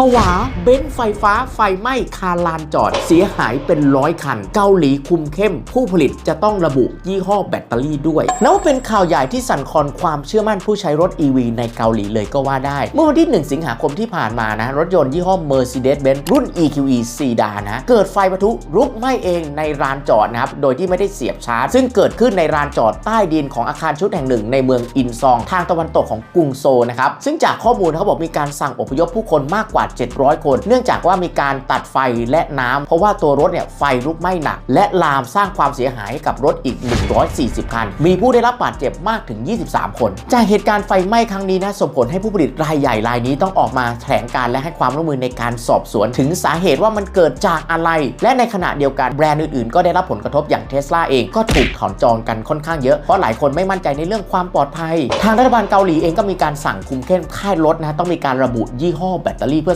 ผวาเบนซ์ไฟฟ้าไฟไหม้คาลานจอด เสียหายเป็นร้อยคัน เกาหลีคุมเข้ม ผู้ผลิตจะต้องระบุยี่ห้อแบตเตอรี่ด้วยนับว่าเป็นข่าวใหญ่ที่สั่นคลอนความเชื่อมั่นผู้ใช้รถ EV ในเกาหลีเลยก็ว่าได้ เมื่อวันที่ 1 สิงหาคมที่ผ่านมานะ รถยนต์ยี่ห้อ Mercedes-Benz รุ่น EQE 4ดานะ เกิดไฟปะทุลุกไหม้เองในลานจอดนะครับ โดยที่ไม่ได้เสียบชาร์จ ซึ่งเกิดขึ้นในลานจอดใต้ดินของอาคารชุดแห่งหนึ่ง ในเมืองอินซอง ทางตะวันตกของกรุงโซนะครับซึ่งจากข้อมูลเขาบอกมีการสั่งอพยพผู้คนมากกว่า700 คน เนื่องจากว่ามีการตัดไฟและน้ำเพราะว่าตัวรถเนี่ยไฟลุกไหม้หนัก และลามสร้างความเสียหายกับรถอีก 140 คัน มีผู้ได้รับบาดเจ็บมากถึง 23 คน จากเหตุการณ์ไฟไหม้ครั้งนี้นะส่งผลให้ผู้ผลิตรายใหญ่รายนี้ต้องออกมาแถลงการและให้ความร่วมมือในการสอบสวนถึงสาเหตุว่ามันเกิดจากอะไร และในขณะเดียวกันแบรนด์อื่นๆ ก็ได้รับผลกระทบอย่างเทสลาเองก็ถูกถอนจองกันค่อนข้างเยอะเพราะหลายคนไม่มั่นใจในเรื่องความปลอดภัย ทางรัฐบาลเกาหลีเองก็มีการสั่งคุมเข้มค่ายรถนะต้องมีการระบุยี่ห้อแบตเตอรี่เพื่อ